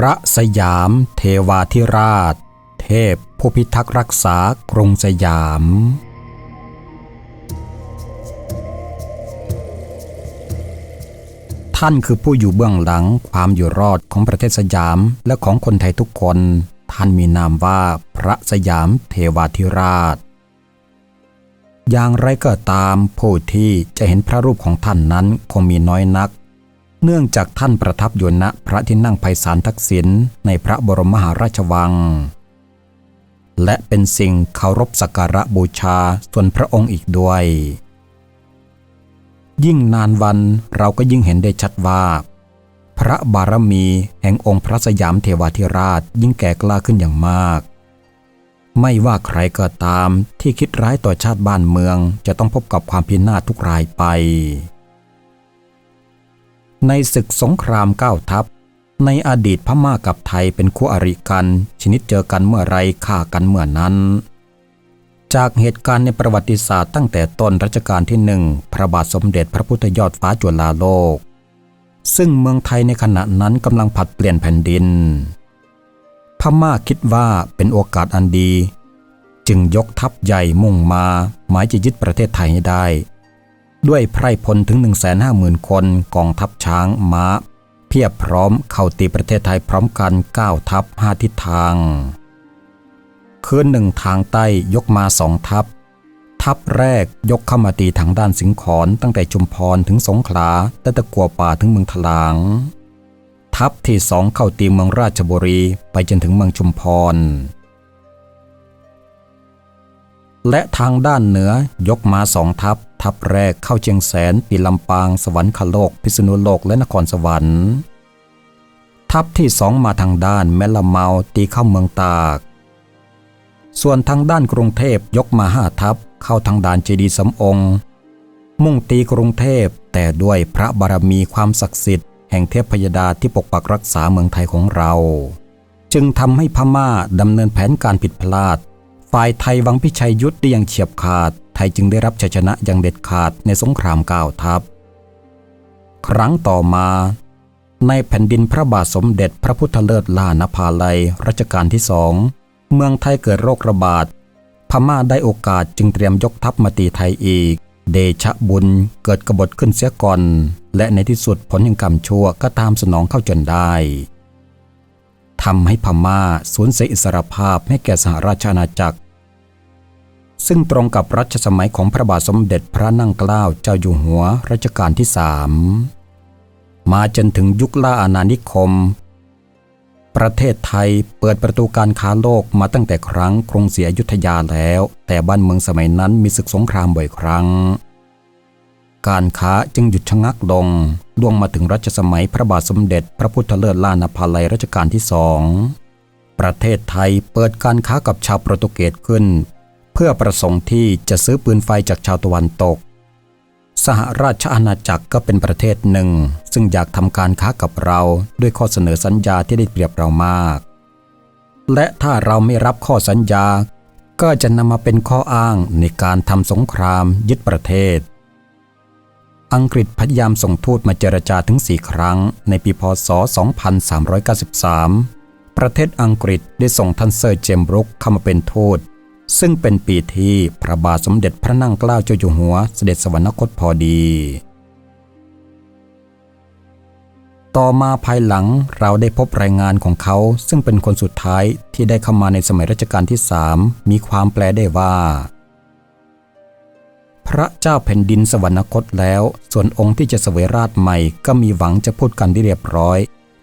พระสยามเทวาธิราช เทพผู้พิทักษ์รักษากรุงสยาม ท่านคือผู้อยู่เบื้องหลังความอยู่รอดของประเทศสยามและของคนไทยทุกคน ท่านมีนามว่าพระสยามเทวาธิราช อย่างไรก็ตามผู้ที่จะเห็นพระรูปของท่านนั้นคงมีน้อยนัก เนื่องจากท่านประทับอยู่ณพระที่นั่งไพศาลทักษิณในพระบรมมหาราชวัง และเป็นสิ่งเคารพสักการะบูชาส่วนพระองค์อีกด้วย ยิ่งนานวันเราก็ยิ่งเห็นได้ชัดว่า พระบารมีแห่งองค์พระสยามเทวาธิราชยิ่งแก่กล้าขึ้นอย่างมาก ไม่ว่าใครก็ตามที่คิดร้ายต่อชาติบ้านเมืองจะต้องพบกับความพินาศทุกรายไป ในศึกสงครามเก้าทัพ ในอดีตพม่ากับไทยเป็นคู่อริกัน ชนิดเจอกันเมื่อไรฆ่ากันเมื่อนั้น จากเหตุการณ์ในประวัติศาสตร์ตั้งแต่ต้นรัชกาลที่หนึ่งพระบาทสมเด็จพระพุทธยอดฟ้าจุฬาโลก ซึ่งเมืองไทยในขณะนั้นกำลังผัดเปลี่ยนแผ่นดิน พม่าคิดว่าเป็นโอกาสอันดี จึงยกทัพใหญ่มุ่งมาหมายจะยึดประเทศไทยให้ได้ ด้วยไพร่พลถึง 150,000 คนกองทัพช้างม้า เพียบพร้อมเข้าตีประเทศไทยพร้อมกัน 9 ทัพ 5 ทิศทาง คืนหนึ่งทางใต้ยกมาสองทัพ ทัพแรกยกเข้ามาตีทางด้านสิงขรตั้งแต่ชุมพรถึงสงขลาและตะกัวป่าถึงเมืองถลาง ทัพที่สองเข้าตีเมืองราชบุรีไปจนถึงเมืองชุมพร และทางด้านเหนือยกมาสองทัพ ทัพแรกเข้าเชียงแสนปีลำปาง สวรรคโลก พิษณุโลกและนครสวรรค์ ทัพที่สองมาทางด้านแม่ละเมาตีเข้าเมืองตาก ส่วนทางด้านกรุงเทพยกมาห้าทัพ เข้าทางด่านเจดีสำองค์มุ่งตีกรุงเทพแต่ด้วยพระบารมีความศักดิ์สิทธิ์แห่งเทพพยดาที่ปกปักรักษาเมืองไทยของเรา จึงทำให้พม่าดำเนินแผนการผิดพลาด ฝ่ายไทยวังพิชัยยุทธได้อย่างเฉียบขาด ไทยจึงได้รับชัยชนะอย่างเด็ดขาดในสงครามเก้าทัพ ครั้งต่อมา ในแผ่นดินพระบาทสมเด็จพระพุทธเลิศลานภาลัยรัชกาลที่สอง เมืองไทยเกิดโรคระบาด พม่าได้โอกาสจึงเตรียมยกทัพมาตีไทยอีก เดชะบุญเกิดกบฏขึ้นเสียก่อน และในที่สุดผลแห่งกรรมชั่วก็ตามสนองเข้าจนได้ ทำให้พม่าสูญเสียอิสรภาพให้แก่สหราชอาณาจักร ซึ่งตรงกับรัชสมัยของพระบาทสมเด็จพระนั่งเกล้าเจ้าอยู่หัวรัชกาลที่สามมาจนถึงยุคล่าอาณานิคม ประเทศไทยเปิดประตูการค้าโลกมาตั้งแต่ครั้งกรุงศรีอยุธยาแล้ว แต่บ้านเมืองสมัยนั้นมีศึกสงครามบ่อยครั้ง การค้าจึงหยุดชะงักลงล่วงมาถึงรัชสมัยพระบาทสมเด็จ พระพุทธเลิศล่านภาลัยรัชกาลที่สองประเทศไทยเปิดการค้ากับชาวโปรตุเกสขึ้น เพื่อประสงค์ที่จะซื้อปืนไฟจากชาวตะวันตก สหราชอาณาจักรก็เป็นประเทศหนึ่ง ซึ่งอยากทำการค้ากับเราด้วยข้อเสนอสัญญาที่ได้เปรียบเรามาก และถ้าเราไม่รับข้อสัญญา ก็จะนำมาเป็นข้ออ้างในการทำสงครามยึดประเทศ อังกฤษพยายามส่งทูตมาเจรจาถึง 4 ครั้ง ในปีพศ 2393 ประเทศอังกฤษได้ส่งท่านเซอร์เจมส์บรุกเข้ามาเป็นทูตซึ่งเป็นปีที่พระบาทสมเด็จพระนั่งเกล้าเจ้าอยู่หัวเสด็จสวรรคตพอดี ต่อมาภายหลังเราได้พบรายงานของเขา ซึ่งเป็นคนสุดท้ายที่ได้เข้ามาในสมัยรัชกาลที่สามมีความแปลได้ว่า พระเจ้าแผ่นดินสวรรคตแล้ว ส่วนองค์ที่จะเสวยราชใหม่ ก็มีหวังจะพูดกันได้เรียบร้อย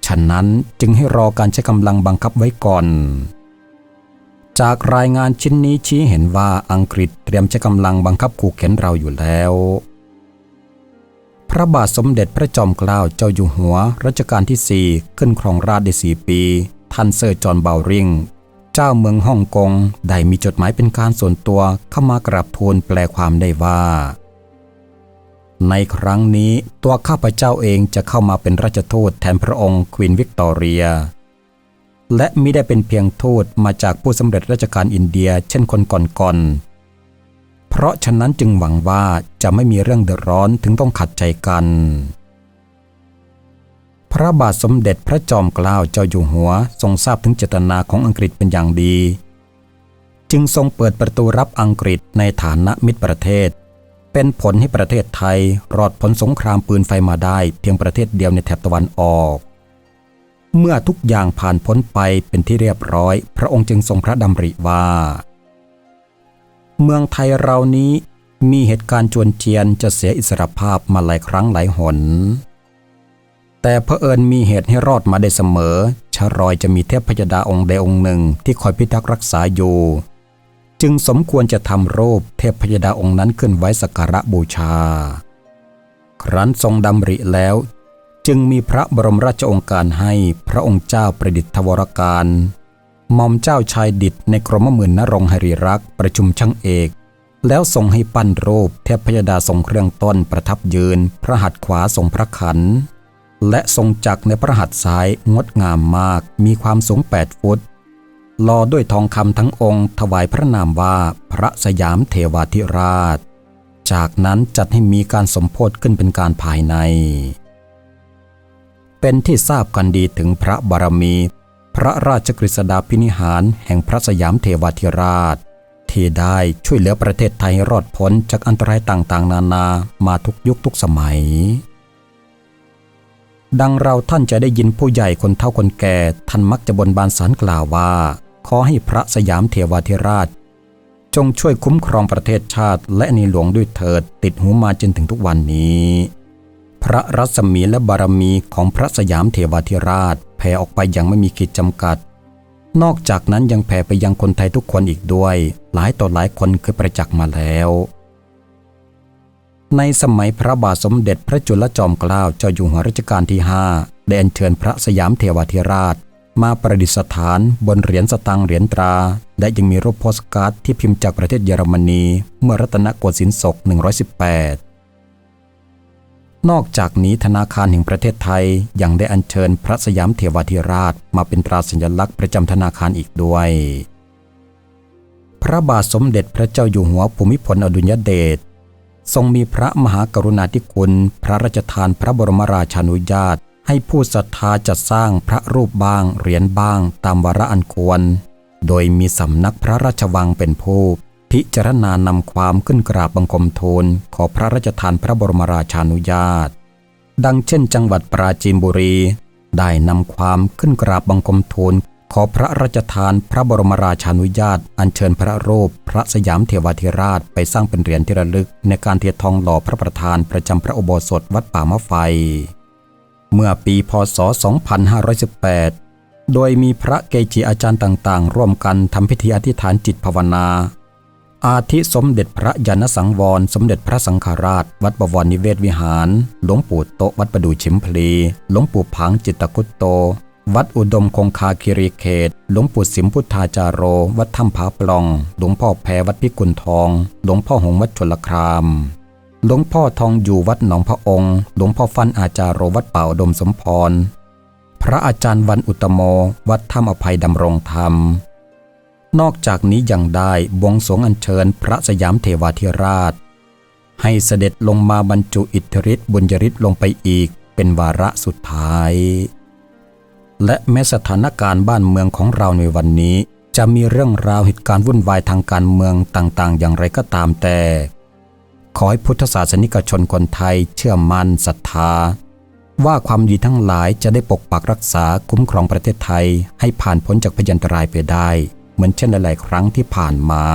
ฉะนั้นจึงให้รอการใช้กำลังบังคับไว้ก่อน จากรายงานชิ้นนี้ชี้เห็นว่าอังกฤษเตรียมใช้กำลังบังคับขู่เข็นเราอยู่แล้ว พระบาทสมเด็จพระจอมเกล้าเจ้าอยู่หัวรัชกาลที่4ขึ้นครองราชได้สี่ปีท่านเซอร์จอห์นเบลริง เจ้าเมืองฮ่องกงได้มีจดหมายเป็นการส่วนตัวเข้ามากราบทูลแปลความได้ว่า ในครั้งนี้ตัวข้าพเจ้าเองจะเข้ามาเป็นราชทูตแทนพระองค์ควีนวิกตอเรีย และมิได้เป็นเพียงทูตมาจากผู้สำเร็จราชการอินเดียเช่นคนก่อนๆเพราะฉะนั้นจึงหวังว่าจะไม่มีเรื่องเดือดร้อนถึงต้องขัดใจกัน พระบาทสมเด็จพระจอมเกล้าเจ้าอยู่หัวทรงทราบถึงเจตนาของอังกฤษเป็นอย่างดี จึงทรงเปิดประตูรับอังกฤษในฐานะมิตรประเทศ เป็นผลให้ประเทศไทยรอดผลสงครามปืนไฟมาได้เพียงประเทศเดียวในแถบตะวันออก เมื่อทุกอย่างผ่านพ้นไปเป็นที่เรียบร้อย พระองค์จึงทรงพระดำริว่า เมืองไทยเรานี้มีเหตุการณ์จวนเจียนจะเสียอิสรภาพมาหลายครั้งหลายหน แต่เผอิญมีเหตุให้รอดมาได้เสมอ ชรอยจะมีเทพพยดาองค์ใดองค์หนึ่งที่คอยพิทักษ์รักษาอยู่ จึงสมควรจะทำรูปเทพพยดาองค์นั้นขึ้นไว้สักการะบูชา ครั้นทรงดำริแล้ว จึงมีพระบรมราชองค์การให้พระองค์เจ้าประดิษฐวรการหม่อมเจ้าชายดิษในกรมหมื่นนรงหริรักษ์ประชุมช่างเอก แล้วทรงให้ปั้นรูปเทพพยดาทรงเครื่องต้นประทับยืน พระหัตถ์ขวาทรงพระขัน และทรงจักรในพระหัตถ์ซ้ายงดงามมาก มีความสูง 8 ฟุตลอด้วยทองคำทั้งองค์ถวายพระนามว่าพระสยามเทวาธิราช จากนั้นจัดให้มีการสมโพธิขึ้นเป็นการภายใน เป็นที่ทราบกันดีถึงพระบารมี พระราชกฤษฎาพินิหารแห่งพระสยามเทวาธิราช ที่ได้ช่วยเหลือประเทศไทยรอดพ้นจากอันตรายต่างๆ นานามาทุกยุคทุกสมัย ดังเราท่านจะได้ยินผู้ใหญ่คนเฒ่าคนแก่ท่านมักจะบนบานสารกล่าวว่า ขอให้พระสยามเทวาธิราช จงช่วยคุ้มครองประเทศชาติ และในหลวงด้วยเถิดติดหูมาจนถึงทุกวันนี้ พระรัศมีและบารมีของพระสยามเทวาธิราชแผ่ออกไปอย่างไม่มีขีดจำกัด นอกจากนั้นยังแผ่ไปยังคนไทยทุกคนอีกด้วย หลายต่อหลายคนเคยประจักษ์มาแล้ว ในสมัยพระบาทสมเด็จพระจุลจอมเกล้าเจ้าอยู่หัวรัชกาลที่ห้าได้อัญเชิญพระสยามเทวาธิราช มาประดิษฐานบนเหรียญสตังค์เหรียญตรา และยังมีรูปโพสการ์ดที่พิมพ์จากประเทศเยอรมนี เมื่อรัตนโกสินทร์ศก 118นอกจากนี้ธนาคารแห่งประเทศไทยยังได้อัญเชิญพระสยามเทวาธิราช มาเป็นตราสัญลักษณ์ประจำธนาคารอีกด้วย พระบาทสมเด็จพระเจ้าอยู่หัวภูมิพลอดุลยเดช ทรงมีพระมหากรุณาธิคุณ พระราชทานพระบรมราชานุญาต ให้ผู้ศรัทธาจัดสร้างพระรูปบ้าง เหรียญบ้าง ตามวาระอันควร โดยมีสำนักพระราชวังเป็นผู้ พิจารณานำความขึ้นกราบบังคมทูลขอพระราชทานพระบรมราชานุญาต ดังเช่น จังหวัดปราจีนบุรี ได้นำความขึ้นกราบบังคมทูล ขอพระราชทานพระบรมราชานุญาต อัญเชิญพระโรูปพระสยามเทวาธิราชไปสร้างเป็นเหรียญที่ระลึก ในการเทียทองหล่อพระประธานประจำพระอุโบสถวัดป่ามะไฟ เมื่อปีพศ 2518 โดยมีพระเกจิอาจารย์ต่างๆ ร่วมกันทำพิธีอธิษฐานจิตภาวนา อาทิสมเด็จพระยานสังวร สมเด็จพระสังฆราช วัดบวรนิเวศวิหาร หลวงปู่โตวัดประดูชิมพลี หลวงปู่ผังจิตตคุตโต วัดอุดมคงคาคิรีเขต หลวงปู่สิมพุทธาจารโร วัดถ้ำผาปล่อง หลวงพ่อแพรวัดพิกุลทอง หลวงพ่อหงวัดชลคราม หลวงพ่อทองอยู่วัดหนองพระองค์ หลวงพ่อฟันอาจารโรวัดเป่าดมสมพร พระอาจารย์วันอุตโม วัดถ้ำอภัยดำรงธรรม นอกจากนี้ยังได้บวงสวงอัญเชิญพระสยามเทวาธิราช ให้เสด็จลงมาบรรจุอิทธิฤทธิบุญยฤทธิ์ลงไปอีกเป็นวาระสุดท้าย และแม้สถานการณ์บ้านเมืองของเราในวันนี้ จะมีเรื่องราวเหตุการณ์วุ่นวายทางการเมืองต่างๆ อย่างไรก็ตามแต่ ขอให้พุทธศาสนิกชนคนไทยเชื่อมั่นศรัทธา ว่าความดีทั้งหลายจะได้ปกปักรักษาคุ้มครองประเทศไทย ให้ผ่านพ้นจากพยันตรายไปได้ เหมือนเช่นหลายๆ ครั้งที่ผ่านมา